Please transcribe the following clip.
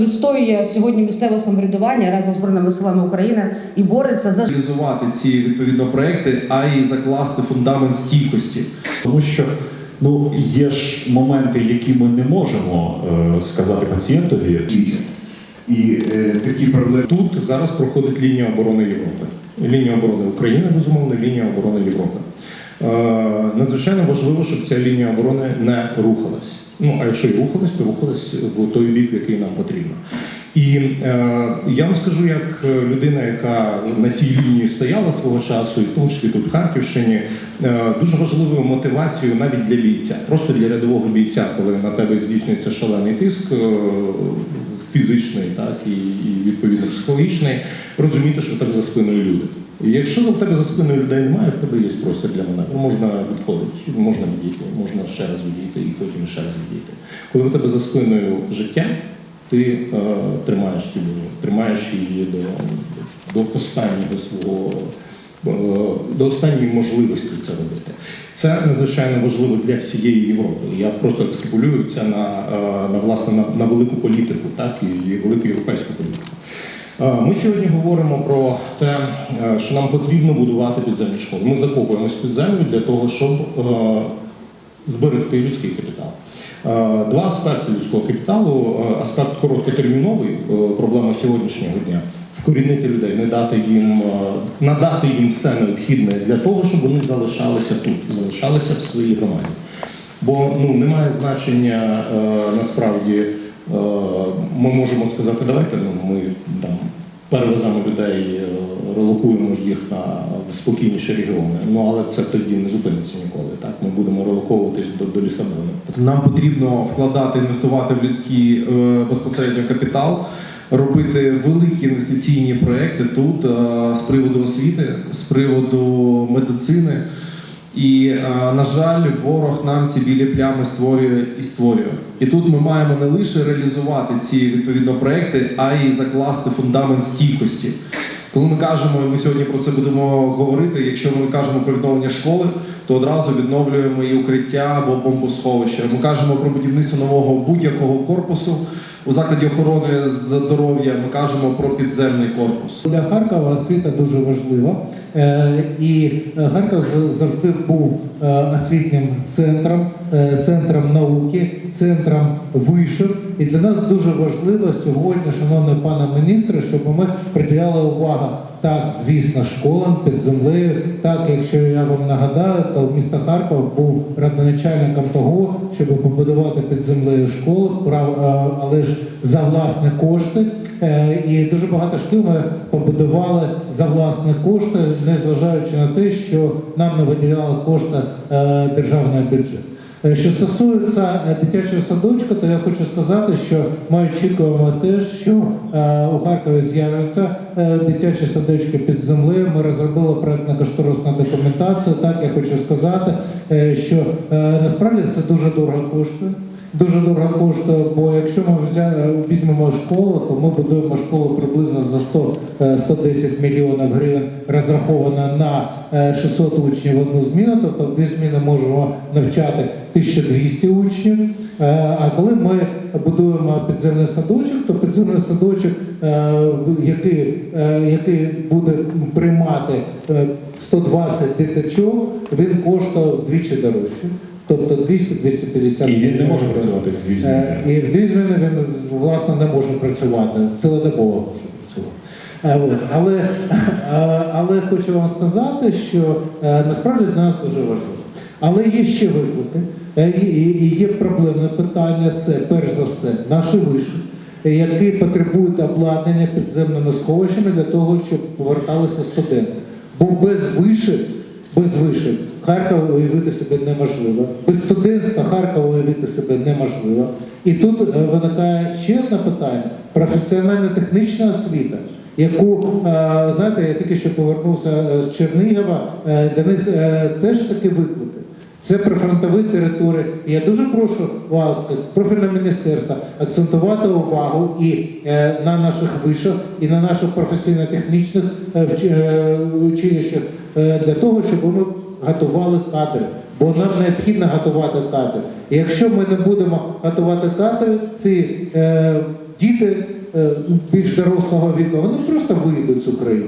відстоює сьогодні місцеве самоврядування разом з Збройними силами України і бореться за реалізувати ці відповідно проекти, а й закласти фундамент стійкості. Тому що ну є ж моменти, які ми не можемо е, сказати пацієнтові. І е, такі проблеми Тут зараз проходить лінія оборони Європи. Лінія оборони України, безумовно, лінія оборони Європи. Е, надзвичайно важливо, щоб ця лінія оборони не рухалась. Ну а якщо і рухалась, то рухалась в той бік, який нам потрібно. І е, я вам скажу, як людина, яка на цій лінії стояла свого часу, і в тому числі тут в Харківщині, е, дуже важливою мотивацією навіть для бійця, просто для рядового бійця, коли на тебе здійснюється шалений тиск, е, фізичний, так і, і відповідно психологічний, розуміти, що в тебе за спиною люди. Якщо в тебе за спиною людей немає, в тебе є простір для маневру. Можна відходити, можна відійти, можна ще раз відійти і потім ще раз відійти. Коли в тебе за спиною життя, ти е, тримаєш цю лінію, тримаєш її до, до останнього свого. е, До останньої можливості це робити. Це надзвичайно важливо для всієї Європи. Я просто екстраполюю це на, е, на власне на, на велику політику, так і велику європейську політику. Е, Ми сьогодні говоримо про те, е, що нам потрібно будувати підземні школи. Ми закопуємось під землю для того, щоб е, зберегти людський капітал. Два аспекти людського капіталу. Аспект короткотерміновий, проблема сьогоднішнього дня. Вкорінити людей, не дати їм, надати їм все необхідне для того, щоб вони залишалися тут, залишалися в своїй громаді. Бо ну, немає значення насправді, ми можемо сказати, давайте ну, ми там перевеземо людей, е, релокуємо їх на спокійніші регіони. Ну але це тоді не зупиниться ніколи. Так ми будемо релоковуватись до, до Лісабону. Нам потрібно вкладати, інвестувати в людський е, безпосередньо капітал, робити великі інвестиційні проекти тут е, з приводу освіти, з приводу медицини. І, е, на жаль, ворог нам ці білі плями створює і створює. І тут ми маємо не лише реалізувати ці відповідно проекти, а й закласти фундамент стійкості. Коли ми кажемо, і ми сьогодні про це будемо говорити, якщо ми кажемо про відновлення школи, то одразу відновлюємо і укриття або бомбосховище. Ми кажемо про будівництво нового будь-якого корпусу у закладі охорони здоров'я. Ми кажемо про підземний корпус. Для Харкова освіта дуже важлива. Е, І Харків завжди був е, освітнім центром, е, центром науки, центром вишив. І для нас дуже важливо сьогодні, шановний пане міністре, щоб ми приділяли увагу так, звісно, школам під землею. Так, якщо я вам нагадаю, то місто Харків був родоначальником того, щоб побудувати під землею школи, е, але ж за власні кошти. Е, І дуже багато шкіл ми побудували за власні кошти, незважаючи на те, що нам не виділяли кошти е, державного бюджету. Е, Що стосується е, дитячого садочка, то я хочу сказати, що ми очікуємо те, що е, у Харкові з'являться дитячі садочки під землею. Ми розробили проектно-кошторисну документацію. Так я хочу сказати, що насправді це дуже дорого коштує. Дуже дорого коштує, бо якщо ми е, візьмемо школу, то ми будуємо школу приблизно за 100, е, 110 мільйонів гривень, розрахована на е, 600 учнів в одну зміну, тобто в дві зміни можемо навчати 1200 учнів. Е, А коли ми будуємо підземний садочок, то підземний садочок, е, який, е, який буде приймати е, 120 дитячок, він коштує вдвічі дорожче. Тобто 200-250 І він не може працювати в дві зміни. Е, І в дві зміни він власне не може працювати, цілодобово може працювати. Е. Але, е, але хочу вам сказати, що насправді для нас дуже важливо. Але є ще виклики, і, є проблемне питання. Це перш за все наші виші, які потребують обладнання підземними сховищами для того, щоб поверталися студенти. Бо без вишів без вишив Харкова уявити себе неможливо. Без студентства Харкова уявити себе неможливо. І тут е, виникає ще одне питання: професіональна технічна освіта, яку, е, знаєте, я тільки що повернувся е, з Чернігова, для них теж такий виклики. Це прифронтові території. Я дуже прошу вас, профільне міністерство, акцентувати увагу і е, на наших вишах, і на наших професійно-технічних е, е, училищах е, для того, щоб ми готували кадри. Бо нам необхідно готувати кадри. І якщо ми не будемо готувати кадри, ці е, діти е, більш дорослого віку, вони просто вийдуть з України.